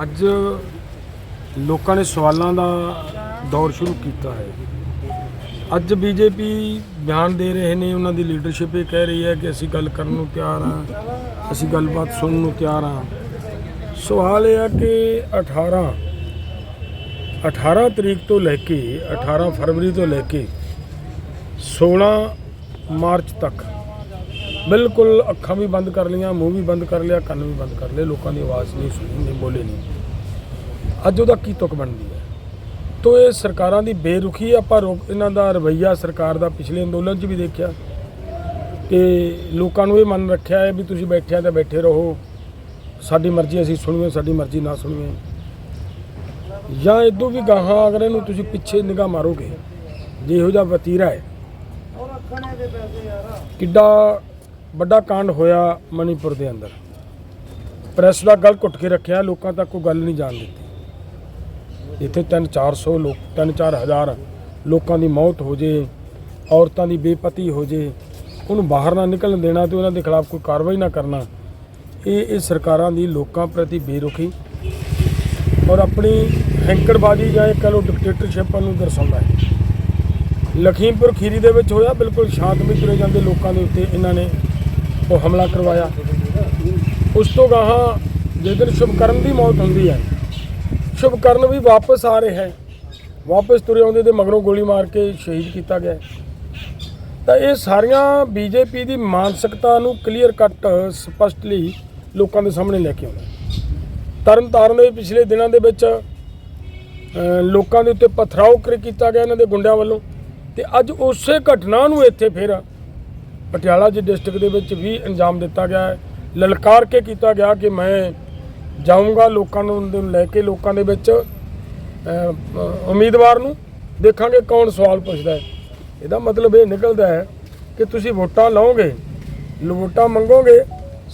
ਅੱਜ ਲੋਕਾਂ ਨੇ ਸਵਾਲਾਂ ਦਾ ਦੌਰ ਸ਼ੁਰੂ ਕੀਤਾ ਹੈ। ਅੱਜ ਬੀਜੇਪੀ ਬਿਆਨ ਦੇ ਰਹੇ ਨੇ, ਉਹਨਾਂ ਦੀ ਲੀਡਰਸ਼ਿਪ ਇਹ ਕਹਿ ਰਹੀ ਹੈ ਕਿ ਅਸੀਂ ਗੱਲ ਕਰਨ ਨੂੰ ਤਿਆਰ ਹਾਂ, ਅਸੀਂ ਗੱਲਬਾਤ ਸੁਣਨ ਨੂੰ ਤਿਆਰ ਹਾਂ। ਸਵਾਲ ਇਹ ਆ ਕਿ 18 18 ਤਰੀਕ ਤੋਂ ਲੈ ਕੇ 18 ਫਰਵਰੀ ਤੋਂ ਲੈ ਕੇ 16 ਮਾਰਚ ਤੱਕ ਬਿਲਕੁਲ ਅੱਖਾਂ ਵੀ ਬੰਦ ਕਰ ਲਈਆਂ, ਮੂੰਹ ਵੀ ਬੰਦ ਕਰ ਲਿਆ, ਕੰਨ ਵੀ ਬੰਦ ਕਰ ਲਏ, ਲੋਕਾਂ ਦੀ ਆਵਾਜ਼ ਨਹੀਂ ਸੁਣੀ, ਨਹੀਂ ਬੋਲੇ ਨਹੀਂ। ਅੱਜ ਉਹਦਾ ਕੀ ਤੁਕ ਬਣਦੀ ਹੈ? ਤੋ ਇਹ ਸਰਕਾਰਾਂ ਦੀ ਬੇਰੁਖੀ ਆਪਾਂ ਰੋਕ ਇਹਨਾਂ ਦਾ ਰਵਈਆ ਸਰਕਾਰ ਦਾ ਪਿਛਲੇ ਅੰਦੋਲਨ 'ਚ ਵੀ ਦੇਖਿਆ ਕਿ ਲੋਕਾਂ ਨੂੰ ਇਹ ਮੰਨ ਰੱਖਿਆ ਹੈ ਵੀ ਤੁਸੀਂ ਬੈਠਿਆ ਤਾਂ ਬੈਠੇ ਰਹੋ, ਸਾਡੀ ਮਰਜ਼ੀ ਅਸੀਂ ਸੁਣੀਏ, ਸਾਡੀ ਮਰਜ਼ੀ ਨਾ ਸੁਣੀਏ। ਜਾਂ ਇਦੋਂ ਵੀ ਗਾਹਾਂ ਅਗਰ ਇਹਨੂੰ ਤੁਸੀਂ ਪਿੱਛੇ ਨਿਗਾਹ ਮਾਰੋਗੇ, ਜੇ ਇਹੋ ਜਿਹਾ ਵਤੀਰਾ ਹੈ, ਕਿੱਡਾ ਵੱਡਾ ਕਾਂਡ ਹੋਇਆ ਮਣੀਪੁਰ ਦੇ ਅੰਦਰ। ਪ੍ਰੈਸ ਦਾ ਗਲ ਘੁੱਟ ਕੇ ਰੱਖਿਆ, ਲੋਕਾਂ ਤੱਕ ਕੋਈ ਗੱਲ ਨਹੀਂ ਜਾਣ ਦਿੱਤੀ। ਇੱਥੇ 3-400 ਲੋਕ 3-4 ਹਜ਼ਾਰ ਲੋਕਾਂ ਦੀ ਮੌਤ ਹੋ ਜੇ, ਔਰਤਾਂ ਦੀ ਬੇਪਤੀ ਹੋ ਜੇ, ਉਹਨੂੰ ਬਾਹਰ ਨਾ ਨਿਕਲਣ ਦੇਣਾ ਤੇ ਉਹਨਾਂ ਦੇ ਖਿਲਾਫ ਕੋਈ ਕਾਰਵਾਈ ਨਾ ਕਰਨਾ, ਇਹ ਇਹ ਸਰਕਾਰਾਂ ਦੀ ਲੋਕਾਂ ਪ੍ਰਤੀ ਬੇਰੁਖੀ ਔਰ ਆਪਣੀ ਹੈਂਕੜਬਾਜ਼ੀ ਜਾਂ ਇਹ ਕਹ ਲਓ ਡਿਕਟੇਟਰਸ਼ਿਪ ਨੂੰ ਦਰਸਾਉਂਦਾ ਹੈ। ਲਖੀਮਪੁਰ ਖੀਰੀ ਦੇ ਵਿੱਚ ਹੋਇਆ, ਬਿਲਕੁਲ ਸ਼ਾਂਤਮਈ ਤੁਰੇ ਜਾਂਦੇ ਲੋਕਾਂ ਦੇ ਉੱਤੇ ਇਹਨਾਂ ਨੇ ਉਹ ਹਮਲਾ ਕਰਵਾਇਆ। ਉਸ ਤੋਂ ਗਾਹਾਂ ਜਦੋਂ ਸ਼ੁਭਕਰਨ ਦੀ ਮੌਤ ਹੁੰਦੀ ਹੈ, ਸ਼ੁਭਕਰਨ ਵੀ ਵਾਪਸ ਆ ਰਿਹਾ ਹੈ। ਵਾਪਸ ਤੁਰੇ ਆਉਂਦੇ ਦੇ ਮਗਰੋਂ ਗੋਲੀ ਮਾਰ ਕੇ ਸ਼ਹੀਦ ਕੀਤਾ ਗਿਆ ਤਾਂ ਇਹ ਸਾਰੀਆਂ ਬੀਜੇਪੀ ਦੀ ਮਾਨਸਿਕਤਾ ਨੂੰ ਕਲੀਅਰ ਕੱਟ ਸਪਸ਼ਟਲੀ ਲੋਕਾਂ ਦੇ ਸਾਹਮਣੇ ਲੈ ਕੇ ਆਉਂਦਾ ਤਰਨ ਤਾਰਨ ਦੇ ਪਿਛਲੇ ਦਿਨਾਂ ਦੇ ਵਿੱਚ ਲੋਕਾਂ ਦੇ ਉੱਤੇ ਪਥਰਾਓ ਕਰ ਕੀਤਾ ਗਿਆ ਇਹਨਾਂ ਦੇ ਗੁੰਡਿਆਂ ਵੱਲੋਂ। ਤੇ ਅੱਜ ਉਸੇ ਘਟਨਾ ਨੂੰ ਇੱਥੇ ਫਿਰ ਪਟਿਆਲਾ ਜੀ ਡਿਸਟ੍ਰਿਕਟ ਦੇ ਵਿੱਚ ਵੀ ਅੰਜਾਮ ਦਿੱਤਾ ਗਿਆ ਹੈ। ਲਲਕਾਰ ਕੇ ਕੀਤਾ ਗਿਆ ਕਿ ਮੈਂ ਜਾਊਂਗਾ ਲੋਕਾਂ ਨੂੰ ਲੈ ਕੇ ਲੋਕਾਂ ਦੇ ਵਿੱਚ ਉਮੀਦਵਾਰ ਨੂੰ ਦੇਖਾਂਗੇ ਕੌਣ ਸਵਾਲ ਪੁੱਛਦਾ ਹੈ। ਇਹਦਾ ਮਤਲਬ ਇਹ ਨਿਕਲਦਾ ਹੈ ਕਿ ਤੁਸੀਂ ਵੋਟਾਂ ਲਓਗੇ ਵੋਟਾਂ ਮੰਗੋਗੇ,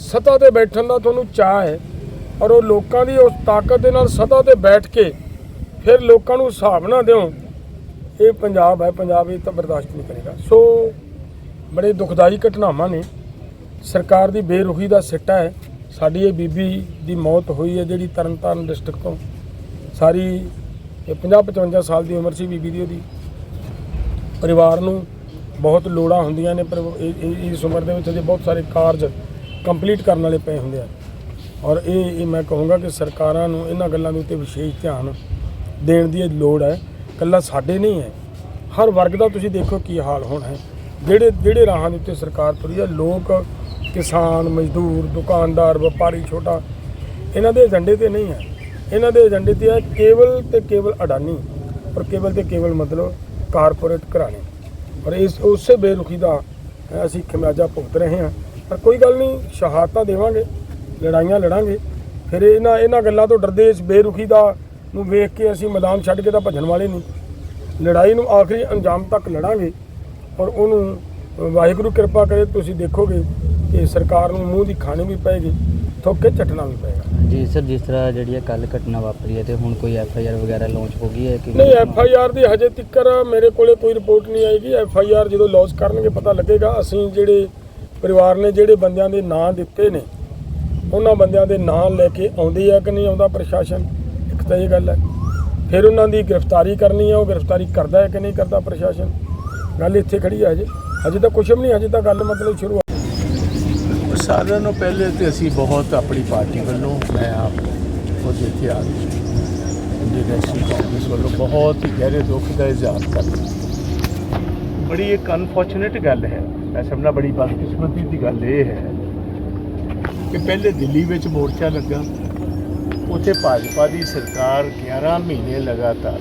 ਸਤਾ ਤੇ ਬੈਠਣ ਦਾ ਤੁਹਾਨੂੰ ਚਾਹ ਹੈ ਔਰ ਉਹ ਲੋਕਾਂ ਦੀ ਉਸ ਤਾਕਤ ਦੇ ਨਾਲ ਸਤਾ ਤੇ ਬੈਠ ਕੇ ਫਿਰ ਲੋਕਾਂ ਨੂੰ ਹਿਸਾਬ ਨਾ ਦਿਓ। ਇਹ ਪੰਜਾਬ ਹੈ, ਪੰਜਾਬ ਇਹ ਤਾਂ ਬਰਦਾਸ਼ਤ ਨਹੀਂ ਕਰੇਗਾ। ਸੋ ਬੜੇ ਦੁਖਦਾਈ ਘਟਨਾਵਾਂ ਨੇ। ਸਰਕਾਰ ਦੀ ਬੇਰੁਖੀ ਦਾ ਸਿੱਟਾ ਹੈ। ਸਾਡੀ ਇਹ ਬੀਬੀ ਦੀ ਮੌਤ ਹੋਈ ਹੈ, ਜਿਹੜੀ ਤਰਨਤਾਰਨ ਡਿਸਟ੍ਰਿਕਟ ਤੋਂ। ਸਾਰੀ ਇਹ 50 55 ਸਾਲ ਦੀ ਉਮਰ ਸੀ ਬੀਬੀ ਦੀ ਉਹਦੀ। ਪਰਿਵਾਰ ਨੂੰ ਬਹੁਤ ਲੋੜਾਂ ਹੁੰਦੀਆਂ ਨੇ, ਪਰ ਇਹ- ਇਸ ਉਮਰ ਦੇ ਵਿੱਚ ਅਜੇ ਬਹੁਤ ਸਾਰੇ ਕਾਰਜ ਕੰਪਲੀਟ ਕਰਨ ਵਾਲੇ ਪਏ ਹੁੰਦੇ ਆ। ਔਰ ਇਹ ਇਹ ਮੈਂ ਕਹੂੰਗਾ ਕਿ ਸਰਕਾਰਾਂ ਨੂੰ ਇਹਨਾਂ ਗੱਲਾਂ ਦੇ ਉੱਤੇ ਵਿਸ਼ੇਸ਼ ਧਿਆਨ ਦੇਣ ਦੀ ਇਹ ਲੋੜ ਹੈ। ਕੱਲਾ ਸਾਡੇ ਨਹੀਂ ਹੈ। ਹਰ ਵਰਗ ਦਾ ਤੁਸੀਂ ਦੇਖੋ ਕੀ ਹਾਲ ਹੋਣਾ ਹੈ। ਜਿਹੜੇ ਜਿਹੜੇ ਰਾਹਾਂ ਦੇ ਉੱਤੇ ਸਰਕਾਰ ਤੁਰੀ ਹੈ ਲੋਕ, ਕਿਸਾਨ, ਮਜ਼ਦੂਰ, ਦੁਕਾਨਦਾਰ, ਵਪਾਰੀ ਛੋਟਾ, ਇਹਨਾਂ ਦੇ ਏਜੰਡੇ ਤੇ ਨਹੀਂ ਹੈ। ਇਹਨਾਂ ਦੇ ਏਜੰਡੇ ਤੇ ਹੈ ਕੇਵਲ ਤੇ ਕੇਵਲ ਅਡਾਨੀ ਪਰ ਕੇਵਲ ਤੇ ਕੇਵਲ ਮਤਲਬ ਕਾਰਪੋਰੇਟ ਘਰਾਣੇ। ਪਰ ਇਸ, ਉਸੇ ਬੇਰੁਖੀ ਦਾ ਅਸੀਂ ਖਮਿਆਜਾ ਭੁਗਤ ਰਹੇ ਹਾਂ। ਪਰ ਕੋਈ ਗੱਲ ਨਹੀਂ, ਸ਼ਹਾਦਤਾਂ ਦੇਵਾਂਗੇ, ਲੜਾਈਆਂ ਲੜਾਂਗੇ। ਫਿਰ ਇਹਨਾਂ ਇਹਨਾਂ ਗੱਲਾਂ ਤੋਂ ਡਰਦੇ ਇਸ ਬੇਰੁਖੀ ਦਾ ਨੂੰ ਵੇਖ ਕੇ ਅਸੀਂ ਮੈਦਾਨ ਛੱਡ ਕੇ ਤਾਂ ਭੱਜਣ ਵਾਲੇ ਨਹੀਂ। ਲੜਾਈ ਨੂੰ ਆਖਰੀ ਅੰਜਾਮ ਤੱਕ ਲੜਾਂਗੇ। ਔਰ ਉਹਨੂੰ ਵਾਹਿਗੁਰੂ ਕਿਰਪਾ ਕਰੇ ਤੁਸੀਂ ਦੇਖੋਗੇ ਕਿ ਸਰਕਾਰ ਨੂੰ ਮੂੰਹ ਦੀ ਖਾਣੀ ਵੀ ਪਏਗੀ ਥੋਕੇ ਚੱਟਣਾ ਵੀ ਪਏਗਾ। ਜੀ ਸਰ ਜਿਸ ਤਰ੍ਹਾਂ ਜਿਹੜੀ ਇਹ ਕੱਲ ਘਟਨਾ ਵਾਪਰੀ ਹੈ ਤੇ ਹੁਣ ਕੋਈ ਐਫ ਆਈ ਆਰ ਵਗੈਰਾ ਲਾਂਚ ਹੋ ਗਈ ਹੈ ਕਿ ਨਹੀਂ ਐਫ ਆਈ ਆਰ ਦੀ ਹਜੇ ਤੱਕਰ ਮੇਰੇ ਕੋਲੇ ਕੋਈ ਰਿਪੋਰਟ ਨਹੀਂ ਆਏਗੀ। ਐਫ ਆਈ ਆਰ ਜਦੋਂ ਲੌਂਚ ਕਰਨਗੇ ਪਤਾ ਲੱਗੇਗਾ ਅਸੀਂ ਜਿਹੜੇ ਪਰਿਵਾਰ ਨੇ ਜਿਹੜੇ ਬੰਦਿਆਂ ਦੇ ਨਾਂ ਦਿੱਤੇ ਨੇ ਉਹਨਾਂ ਬੰਦਿਆਂ ਦੇ ਨਾਂ ਲੈ ਕੇ ਆਉਂਦੇ ਆ ਕਿ ਨਹੀਂ ਆਉਂਦਾ ਪ੍ਰਸ਼ਾਸਨ? ਇੱਕ ਤਾਂ ਇਹ ਗੱਲ ਹੈ। ਫਿਰ ਉਹਨਾਂ ਦੀ ਗ੍ਰਿਫਤਾਰੀ ਕਰਨੀ ਹੈ ਉਹ ਗ੍ਰਿਫਤਾਰੀ ਕਰਦਾ ਹੈ ਕਿ ਨਹੀਂ ਕਰਦਾ ਪ੍ਰਸ਼ਾਸਨ? ਗੱਲ ਇੱਥੇ ਖੜੀ ਆ ਹਜੇ। ਹਜੇ ਤਾਂ ਕੁਛ ਵੀ ਨਹੀਂ, ਹਜੇ ਤਾਂ ਗੱਲ ਮਤਲਬ ਸ਼ੁਰੂ ਹੈ ਸਾਰਿਆਂ ਨੂੰ ਪਹਿਲੇ ਤੇ ਅਸੀਂ ਬਹੁਤ ਆਪਣੀ ਪਾਰਟੀ ਵੱਲੋਂ, ਮੈਂ ਆਪ ਖੁਦ ਇੱਥੇ ਆ ਕੇ ਇੰਡੀਅਨ ਨੈਸ਼ਨਲ ਕਾਂਗਰਸ ਵੱਲੋਂ ਬਹੁਤ ਹੀ ਗਹਿਰੇ ਦੁੱਖ ਦਾ ਇਜ਼ਹਾਰ ਕਰਦਾ ਬੜੀ ਇੱਕ ਅਨਫੋਰਚੂਨੇਟ ਗੱਲ ਹੈ। ਮੈਂ ਸਮਝਦਾ ਬੜੀ ਬਦਕਿਸਮਤੀ ਦੀ ਗੱਲ ਇਹ ਹੈ ਕਿ ਪਹਿਲੇ ਦਿੱਲੀ ਵਿੱਚ ਮੋਰਚਾ ਲੱਗਾ। ਉੱਥੇ ਭਾਜਪਾ ਦੀ ਸਰਕਾਰ 11 ਮਹੀਨੇ ਲਗਾਤਾਰ।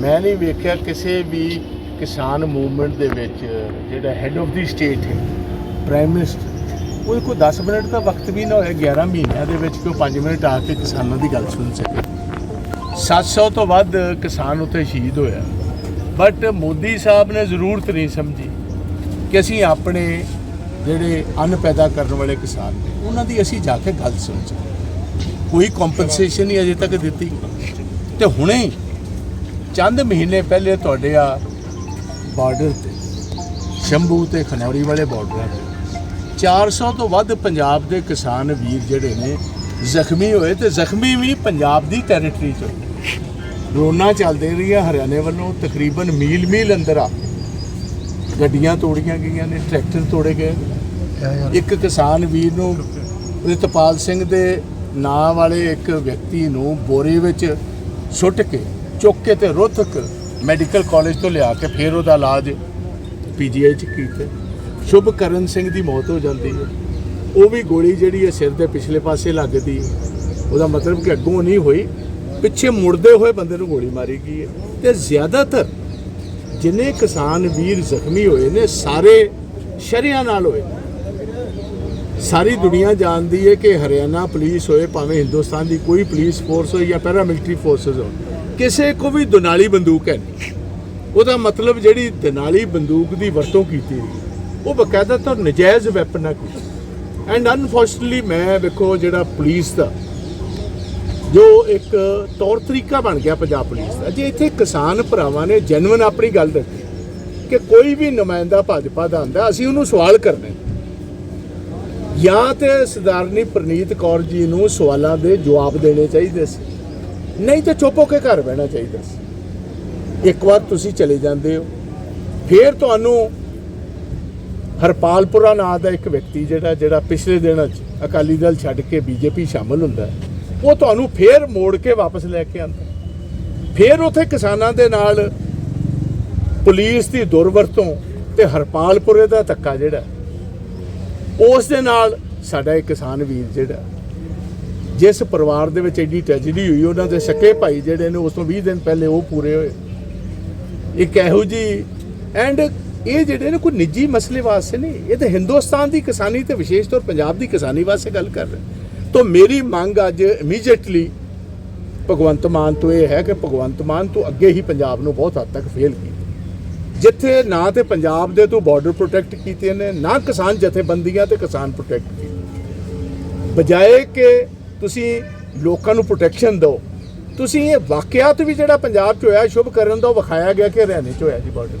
ਮੈਂ ਨਹੀਂ ਵੇਖਿਆ ਕਿਸੇ ਵੀ ਕਿਸਾਨ ਮੂਵਮੈਂਟ ਦੇ ਵਿੱਚ ਜਿਹੜਾ ਹੈੱਡ ਆਫ ਦੀ ਸਟੇਟ ਹੈ ਪ੍ਰਾਈਮ ਮਿਨਿਸਟਰ ਉਹ ਕੋਈ 10 ਮਿੰਟ ਦਾ ਵਕਤ ਵੀ ਨਾ ਹੋਇਆ 11 ਮਹੀਨਿਆਂ ਦੇ ਵਿੱਚ ਕੋਈ 5 ਮਿੰਟ ਆ ਕੇ ਕਿਸਾਨਾਂ ਦੀ ਗੱਲ ਸੁਣ ਸਕੇ। 700 ਤੋਂ ਵੱਧ ਕਿਸਾਨ ਉੱਥੇ ਸ਼ਹੀਦ ਹੋਇਆ। ਬਟ ਮੋਦੀ ਸਾਹਿਬ ਨੇ ਜ਼ਰੂਰਤ ਨਹੀਂ ਸਮਝੀ ਕਿ ਅਸੀਂ ਆਪਣੇ ਜਿਹੜੇ ਅੰਨ ਪੈਦਾ ਕਰਨ ਵਾਲੇ ਕਿਸਾਨ ਨੇ, ਉਹਨਾਂ ਦੀ ਅਸੀਂ ਜਾ ਕੇ ਗੱਲ ਸੁਣ ਸਕੀਏ ਕੋਈ ਕੰਪਨਸੇਸ਼ਨ ਨਹੀਂ ਅਜੇ ਤੱਕ ਦਿੱਤੀ। ਤੇ ਹੁਣੇ, ਚੰਦ ਮਹੀਨੇ ਪਹਿਲੇ ਤੁਹਾਡੇ ਆ ਬਾਰਡਰ ਤੇ, ਸ਼ੰਭੂ ਤੇ ਖਨੌਰੀ ਵਾਲੇ ਬਾਰਡਰਾਂ ਤੇ। 400 ਤੋਂ ਵੱਧ ਪੰਜਾਬ ਦੇ ਕਿਸਾਨ ਵੀਰ ਜਿਹੜੇ ਨੇ, ਜ਼ਖਮੀ ਹੋਏ ਤੇ ਜ਼ਖਮੀ ਵੀ ਪੰਜਾਬ ਦੀ ਟੈਰੀਟਰੀ 'ਚ। ਹੋਏ ਰੋਣਾ ਚੱਲਦੇ ਰਹੀਆਂ ਹਰਿਆਣੇ ਵੱਲੋਂ, ਤਕਰੀਬਨ ਮੀਲ ਮੀਲ ਅੰਦਰ ਆ। ਗੱਡੀਆਂ ਤੋੜੀਆਂ ਗਈਆਂ ਨੇ, ਟਰੈਕਟਰ ਤੋੜੇ ਗਏ। ਇੱਕ ਕਿਸਾਨ ਵੀਰ ਨੂੰ ਰਿਤਪਾਲ ਸਿੰਘ ਦੇ ਨਾਂ ਵਾਲੇ ਇੱਕ ਵਿਅਕਤੀ ਨੂੰ ਬੋਰੀ ਵਿੱਚ ਸੁੱਟ ਕੇ, ਚੁੱਕ ਕੇ ਤੇ ਰੋਹਤਕ ਮੈਡੀਕਲ ਕਾਲਜ ਤੋਂ ਲਿਆ ਕੇ ਫਿਰ ਉਹਦਾ ਇਲਾਜ ਪੀਜੀਆਈ ਚ ਕੀਤਾ। ਸ਼ੁਭਕਰਨ ਸਿੰਘ ਦੀ ਮੌਤ ਹੋ ਜਾਂਦੀ ਹੈ। ਉਹ ਵੀ ਗੋਲੀ ਜਿਹੜੀ ਹੈ ਸਿਰ ਦੇ ਪਿਛਲੇ ਪਾਸੇ ਲੱਗਦੀ ਹੈ। ਉਹਦਾ ਮਤਲਬ ਕਿ ਅੱਗੋਂ ਨਹੀਂ ਹੋਈ। ਪਿੱਛੇ ਮੁੜਦੇ ਹੋਏ ਬੰਦੇ ਨੂੰ ਗੋਲੀ ਮਾਰੀ ਗਈ ਹੈ। ਤੇ ਜ਼ਿਆਦਾਤਰ ਜਿੰਨੇ ਕਿਸਾਨ ਵੀਰ ਜ਼ਖਮੀ ਹੋਏ ਨੇ, ਸਾਰੇ ਸ਼ਰਿਆਂ ਨਾਲ ਹੋਏ ਸਾਰੀ ਦੁਨੀਆ ਜਾਣਦੀ ਹੈ ਕਿ ਹਰਿਆਣਾ ਪੁਲਿਸ ਹੋਏ, ਭਾਵੇਂ ਹਿੰਦੁਸਤਾਨ ਦੀ ਕੋਈ ਪੁਲਿਸ ਫੋਰਸ ਹੋਏ ਜਾਂ ਪੈਰਾ ਮਿਲਟਰੀ ਫੋਰਸਸ ਹੋਣ। ਕਿਸੇ ਕੋ ਵੀ ਦੁਨਾਲੀ ਬੰਦੂਕ ਹੈ ਨਹੀਂ। ਉਹਦਾ ਮਤਲਬ ਜਿਹੜੀ ਦਨਾਲੀ ਬੰਦੂਕ ਦੀ ਵਰਤੋਂ ਕੀਤੀ ਉਹ ਬਕਾਇਦਾ ਤਾਂ ਨਜਾਇਜ਼ ਵੈਪਨ ਆ ਕੋਈ। ਐਂਡ ਅਨਫੋਰਚੂਨਟਲੀ ਮੈਂ ਵੇਖੋ ਜਿਹੜਾ ਪੁਲਿਸ ਦਾ, ਜੋ ਇੱਕ ਤੌਰ ਤਰੀਕਾ ਬਣ ਗਿਆ ਪੰਜਾਬ ਪੁਲਿਸ ਦਾ, ਜੇ ਇੱਥੇ ਕਿਸਾਨ ਭਰਾਵਾਂ ਨੇ ਜੈਨੂਇਨ ਆਪਣੀ ਗੱਲ ਰੱਖੀ ਕਿ ਕੋਈ ਵੀ ਨੁਮਾਇੰਦਾ ਭਾਜਪਾ ਦਾ ਹੁੰਦਾ ਅਸੀਂ ਉਹਨੂੰ ਸਵਾਲ ਕਰਨੇ ਜਾਂ ਤੇ ਸਰਦਾਰਨੀ ਪ੍ਰਨੀਤ ਕੌਰ ਜੀ ਨੂੰ ਸਵਾਲਾਂ ਦੇ ਜਵਾਬ ਦੇਣੇ ਚਾਹੀਦੇ ਸੀ। ਨਹੀਂ ਤੇ ਚੁੱਪ ਹੋ ਕੇ ਘਰ ਬਹਿਣਾ ਚਾਹੀਦਾ ਸੀ। ਇੱਕ ਵਾਰ ਤੁਸੀਂ ਚਲੇ ਜਾਂਦੇ ਹੋ। ਫਿਰ ਤੁਹਾਨੂੰ ਹਰਪਾਲਪੁਰਾ ਨਾਂ ਦਾ ਇੱਕ ਵਿਅਕਤੀ ਜਿਹੜਾ ਜਿਹੜਾ ਪਿਛਲੇ ਦਿਨਾਂ 'ਚ ਅਕਾਲੀ ਦਲ ਛੱਡ ਕੇ ਬੀਜੇਪੀ ਸ਼ਾਮਲ ਹੁੰਦਾ ਉਹ ਤੁਹਾਨੂੰ ਫੇਰ ਮੋੜ ਕੇ ਵਾਪਸ ਲੈ ਕੇ ਆਉਂਦਾ ਫੇਰ ਉਥੇ ਕਿਸਾਨਾਂ ਦੇ ਨਾਲ ਪੁਲਿਸ ਦੀ ਦੁਰਵਰਤੋਂ ਤੇ ਹਰਪਾਲਪੁਰੇ ਦਾ ਧੱਕਾ ਜਿਹੜਾ ਉਸ ਦੇ ਨਾਲ ਸਾਡਾ ਇੱਕ ਕਿਸਾਨ ਵੀਰ ਜਿਹੜਾ ਜਿਸ ਪਰਿਵਾਰ ਦੇ ਵਿੱਚ ਐਡੀ ਟ੍ਰੈਜੇਡੀ ਹੋਈ, ਉਹਨਾਂ ਦੇ ਸਕੇ ਭਾਈ ਜਿਹੜੇ ਨੇ ਉਸ ਤੋਂ 20 ਦਿਨ ਪਹਿਲੇ ਉਹ ਪੂਰੇ ਹੋਏ। ਇੱਕ ਇਹੋ ਜੀ ਐਂਡ ਇਹ ਜਿਹੜੇ ਨੇ ਕੋਈ ਨਿੱਜੀ ਮਸਲੇ ਵਾਸਤੇ ਨਹੀਂ, ਇਹ ਤਾਂ ਹਿੰਦੁਸਤਾਨ ਦੀ ਕਿਸਾਨੀ ਤੇ ਵਿਸ਼ੇਸ਼ ਤੌਰ ਪੰਜਾਬ ਦੀ ਕਿਸਾਨੀ ਵਾਸਤੇ ਗੱਲ ਕਰ ਰਹੇ। ਤਾਂ ਮੇਰੀ ਮੰਗ ਅੱਜ ਇਮੀਡੀਏਟਲੀ ਭਗਵੰਤ ਮਾਨ ਤੋਂ ਇਹ ਹੈ ਕਿ ਭਗਵੰਤ ਮਾਨ ਤੋਂ ਅੱਗੇ ਹੀ ਪੰਜਾਬ ਨੂੰ ਬਹੁਤ ਹੱਦ ਤੱਕ ਫੇਲ ਕੀਤਾ। ਜਿੱਥੇ ਨਾ ਤੇ ਪੰਜਾਬ ਦੇ ਤੋਂ ਬਾਰਡਰ ਪ੍ਰੋਟੈਕਟ ਕੀਤੇ ਨੇ, ਨਾ ਕਿਸਾਨ ਜਥੇਬੰਦੀਆਂ ਤੇ ਕਿਸਾਨ ਪ੍ਰੋਟੈਕਟ ਕੀਤੇ। ਬਜਾਏ ਕਿ ਤੁਸੀਂ ਲੋਕਾਂ ਨੂੰ ਪ੍ਰੋਟੈਕਸ਼ਨ ਦਿਓ ਤੁਸੀਂ ਇਹ ਵਾਕਿਆਤ ਵੀ ਜਿਹੜਾ ਪੰਜਾਬ 'ਚ ਹੋਇਆ, ਸ਼ੁਭ ਕਰਨ ਦਾ ਉਹ ਵਿਖਾਇਆ ਗਿਆ ਕਿ ਹਰਿਆਣੇ 'ਚ ਹੋਇਆ ਜੀ ਬਾਰਡਰ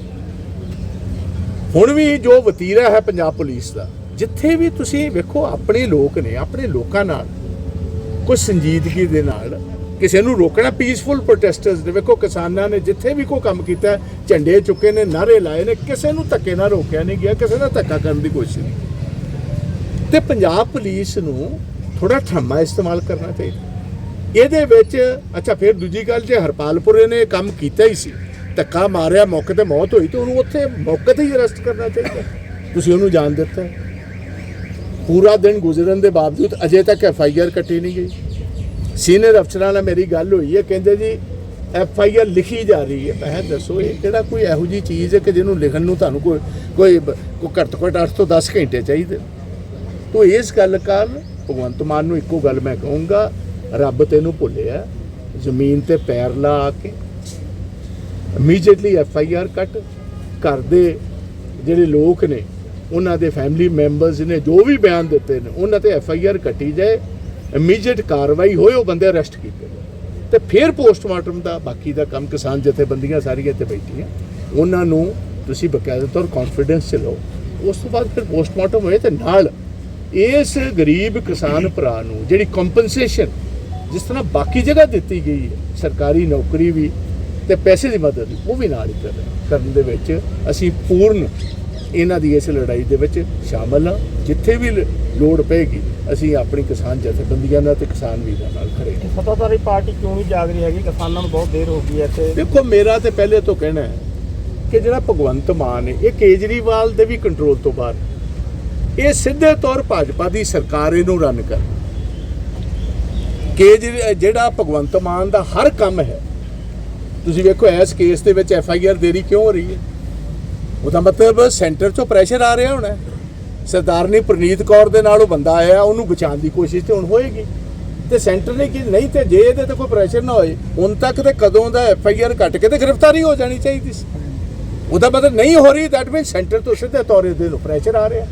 ਹੁਣ ਵੀ ਜੋ ਵਤੀਰਾ ਹੈ ਪੰਜਾਬ ਪੁਲਿਸ ਦਾ, ਜਿੱਥੇ ਵੀ ਤੁਸੀਂ ਵੇਖੋ ਆਪਣੇ ਲੋਕ ਨੇ, ਆਪਣੇ ਲੋਕਾਂ ਨਾਲ, ਕੋਈ ਸੰਜੀਦਗੀ ਦੇ ਨਾਲ, ਕਿਸੇ ਨੂੰ ਰੋਕਣਾ ਪੀਸਫੁਲ ਪ੍ਰੋਟੈਸਟਰਸ ਨੇ, ਵੇਖੋ ਕਿਸਾਨਾਂ ਨੇ ਜਿੱਥੇ ਵੀ ਕੋਈ ਕੰਮ ਕੀਤਾ, ਝੰਡੇ ਚੁੱਕੇ ਨੇ ਨਾਰੇ ਲਾਏ ਨੇ, ਕਿਸੇ ਨੂੰ ਧੱਕੇ ਨਾਲ ਰੋਕਿਆ ਨਹੀਂ ਗਿਆ, ਕਿਸੇ ਦਾ ਧੱਕਾ ਕਰਨ ਦੀ ਕੋਸ਼ਿਸ਼ ਨਹੀਂ ਕੀਤੀ। ਤੇ ਪੰਜਾਬ ਪੁਲਿਸ ਨੂੰ ਥੋੜਾ ਠਰਮਾ ਇਸਤੇਮਾਲ ਕਰਨਾ ਚਾਹੀਦਾ। ਇਹਦੇ ਵਿੱਚ, ਅੱਛਾ, ਫਿਰ ਦੂਜੀ ਗੱਲ ਜੇ ਹਰਪਾਲਪੁਰੇ ਨੇ ਇਹ ਕੰਮ ਕੀਤਾ ਹੀ ਸੀ, ਧੱਕਾ ਮਾਰਿਆ, ਮੌਕੇ ਤੇ ਮੌਤ ਹੋਈ, ਤੇ ਉਹਨੂੰ ਉੱਥੇ ਮੌਕੇ ਤੇ ਹੀ ਅਰੈਸਟ ਕਰਨਾ ਚਾਹੀਦਾ। ਤੁਸੀਂ ਉਹਨੂੰ ਜਾਣ ਦਿੱਤਾ। ਪੂਰਾ ਦਿਨ ਗੁਜ਼ਰਨ ਦੇ ਬਾਵਜੂਦ ਅਜੇ ਤੱਕ ਐਫ ਆਈ ਆਰ ਕੱਟੀ ਨਹੀਂ ਗਈ। ਸੀਨੀਅਰ ਅਫਸਰਾਂ ਨਾਲ ਮੇਰੀ ਗੱਲ ਹੋਈ ਹੈ, ਕਹਿੰਦੇ ਜੀ, ਐਫ ਆਈ ਆਰ ਲਿਖੀ ਜਾ ਰਹੀ ਹੈ। ਮੈਂ ਦੱਸੋ, ਇਹ ਕਿਹੜਾ ਕੋਈ ਇਹੋ ਜੀ ਚੀਜ਼ ਹੈ ਕਿ ਜਿਹਨੂੰ ਲਿਖਣ ਨੂੰ ਤੁਹਾਨੂੰ ਕੋਈ ਕੋਈ ਕੋਈ ਘੱਟ ਤੋਂ ਘੱਟ 8 ਤੋਂ 10 ਘੰਟੇ ਚਾਹੀਦੇ? ਤੋ ਇਸ ਗੱਲ ਕਾਰਨ ਭਗਵੰਤ ਮਾਨ ਨੂੰ ਇੱਕੋ ਗੱਲ ਮੈਂ ਕਹੂੰਗਾ, ਰੱਬ ਤੈਨੂੰ ਭੁੱਲਿਆ, ਜ਼ਮੀਨ ਤੇ ਪੈਰ ਲਾ ਕੇ ਇਮੀਡੀਏਟਲੀ ਐਫ ਆਈ ਆਰ ਕੱਟ, ਘਰ ਦੇ ਜਿਹੜੇ ਲੋਕ ਨੇ, ਉਹਨਾਂ ਦੇ ਫੈਮਿਲੀ ਮੈਂਬਰਸ ਨੇ, ਜੋ ਵੀ ਬਿਆਨ ਦਿੱਤੇ ਨੇ, ਉਹਨਾਂ ਤੇ ਐਫ ਆਈ ਆਰ ਕੱਟੀ ਜਾਏ ਇਮੀਡੀਏਟ ਕਾਰਵਾਈ ਹੋਏ, ਉਹ ਬੰਦੇ ਅਰੈਸਟ ਕੀਤੇ ਜਾਣ। ਤੇ ਫਿਰ ਪੋਸਟਮਾਰਟਮ ਦਾ, ਬਾਕੀ ਦਾ ਕੰਮ ਕਿਸਾਨ ਜਥੇਬੰਦੀਆਂ ਸਾਰੀਆਂ ਇੱਥੇ ਬੈਠੀਆਂ ਉਹਨਾਂ ਨੂੰ ਤੁਸੀਂ ਬਕਾਇਦਾ ਤੌਰ ਕੰਫੀਡੈਂਸ ਚ ਲਓ ਉਸ ਤੋਂ ਬਾਅਦ ਫਿਰ ਪੋਸਟਮਾਰਟਮ ਹੋਏ ਤੇ ਨਾਲ ਇਸ ਗਰੀਬ ਕਿਸਾਨ ਭਰਾ ਨੂੰ ਜਿਹੜੀ ਕੰਪਨਸੇਸ਼ਨ ਜਿਸ ਤਰ੍ਹਾਂ ਬਾਕੀ ਜਗ੍ਹਾ ਦਿੱਤੀ ਗਈ ਹੈ ਸਰਕਾਰੀ ਨੌਕਰੀ ਵੀ ਤੇ ਪੈਸੇ ਦੀ ਮਦਦ ਉਹ ਵੀ ਨਾਲ ਹੀ ਕਰ ਕਰਨ ਦੇ ਵਿੱਚ ਅਸੀਂ ਪੂਰਨ ਇਹਨਾਂ ਦੀ ਇਸ ਲੜਾਈ ਦੇ ਵਿੱਚ ਸ਼ਾਮਲ ਹਾਂ। ਜਿੱਥੇ ਵੀ ਲੋੜ ਪਏਗੀ ਅਸੀਂ ਆਪਣੀ ਕਿਸਾਨ ਜਥੇਬੰਦੀਆਂ ਨਾਲ ਤੇ ਕਿਸਾਨ ਵੀਰਾਂ ਨਾਲ ਖੜੇ ਹਾਂ। ਸੱਤਾਧਾਰੀ ਪਾਰਟੀ ਕਿਉਂ ਨਹੀਂ ਜਾਗ ਰਹੀ ਹੈਗੀ? ਕਿਸਾਨਾਂ ਨੂੰ ਬਹੁਤ ਦੇਰ ਹੋ ਗਈ ਹੈ ਇੱਥੇ। ਦੇਖੋ ਮੇਰਾ ਤੇ ਪਹਿਲੇ ਤੋਂ ਕਹਿਣਾ ਹੈ ਕਿ ਜਿਹੜਾ ਭਗਵੰਤ ਮਾਨ ਹੈ ਇਹ ਕੇਜਰੀਵਾਲ ਦੇ ਵੀ ਕੰਟਰੋਲ ਤੋਂ ਬਾਹਰ ਇਹ ਸਿੱਧੇ ਤੌਰ ਭਾਜਪਾ ਦੀ ਸਰਕਾਰ ਇਹਨੂੰ ਰਨ ਕਰ। ਕੇਜਰੀ ਜਿਹੜਾ ਭਗਵੰਤ ਮਾਨ ਦਾ ਹਰ ਕੰਮ ਹੈ, ਤੁਸੀਂ ਵੇਖੋ ਇਸ ਕੇਸ ਦੇ ਵਿੱਚ ਐਫ ਆਈ ਆਰ ਦੇਰੀ ਕਿਉਂ ਹੋ ਰਹੀ ਹੈ? ਉਹਦਾ ਮਤਲਬ ਸੈਂਟਰ ਚੋਂ ਪ੍ਰੈਸ਼ਰ ਆ ਰਿਹਾ ਹੋਣਾ ਸਰਦਾਰਨੀ ਪ੍ਰਨੀਤ ਕੌਰ ਦੇ ਨਾਲ ਉਹ ਬੰਦਾ ਆਇਆ, ਉਹਨੂੰ ਬਚਾਉਣ ਦੀ ਕੋਸ਼ਿਸ਼ ਤੇ ਹੁਣ ਹੋਏਗੀ। ਤੇ ਸੈਂਟਰ ਨੇ ਕੀ ਨਹੀਂ ਤੇ ਜੇ ਇਹਦੇ ਤੇ ਕੋਈ ਪ੍ਰੈਸ਼ਰ ਨਾ ਹੋਏ, ਹੁਣ ਤੱਕ ਤੇ ਕਦੋਂ ਦਾ ਐਫ ਆਈ ਆਰ ਕੱਟ ਕੇ ਤੇ ਗ੍ਰਿਫਤਾਰੀ ਹੋ ਜਾਣੀ ਚਾਹੀਦੀ ਸੀ। ਉਹਦਾ ਮਤਲਬ ਨਹੀਂ ਹੋ ਰਹੀ ਦੈਟ ਮੀਨ ਸੈਂਟਰ ਤੋਂ ਸਿੱਧੇ ਤੌਰ ਤੇ ਪ੍ਰੈਸ਼ਰ ਆ ਰਿਹਾ।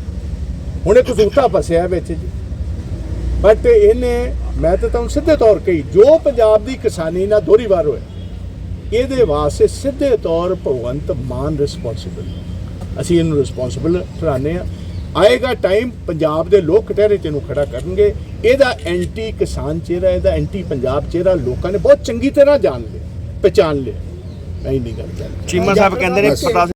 ਹੁਣ ਇਹ ਕਸੂਤਾ ਫਸਿਆ ਵਿੱਚ ਜੀ। ਬਟ ਇਹਨੇ ਮੈਂ ਤਾਂ ਤੁਹਾਨੂੰ ਸਿੱਧੇ ਤੌਰ ਕਹੀ ਜੋ ਪੰਜਾਬ ਦੀ ਕਿਸਾਨੀ ਨਾਲ ਦੋਹਰੀ ਵਾਰ ਹੋਇਆ ਇਹਦੇ ਵਾਸਤੇ ਸਿੱਧੇ ਤੌਰ ਭਗਵੰਤ ਮਾਨ ਰਿਸਪੌਂਸਿਬਲ ਅਸੀਂ ਇਹਨੂੰ ਰਿਸਪੌਂਸਿਬਲ ਠਹਿਰਾਉਂਦੇ ਆ ਆਏਗਾ ਟਾਈਮ ਪੰਜਾਬ ਦੇ ਲੋਕ ਕਟਹਿਰੇ ਚ ਇਹਨੂੰ ਖੜਾ ਕਰਨਗੇ। ਇਹਦਾ ਐਂਟੀ ਕਿਸਾਨ ਚਿਹਰਾ ਇਹਦਾ ਐਂਟੀ ਪੰਜਾਬ ਚਿਹਰਾ ਲੋਕਾਂ ਨੇ ਬਹੁਤ ਚੰਗੀ ਤਰ੍ਹਾਂ ਜਾਣ ਲਿਆ ਪਛਾਣ ਲਿਆ। ਮੈਂ ਇੰਨੀ ਗੱਲ ਚੀਮਾ ਸਾਹਿਬ ਕਹਿੰਦੇ ਨੇ। ਪ੍ਰਤਾਪ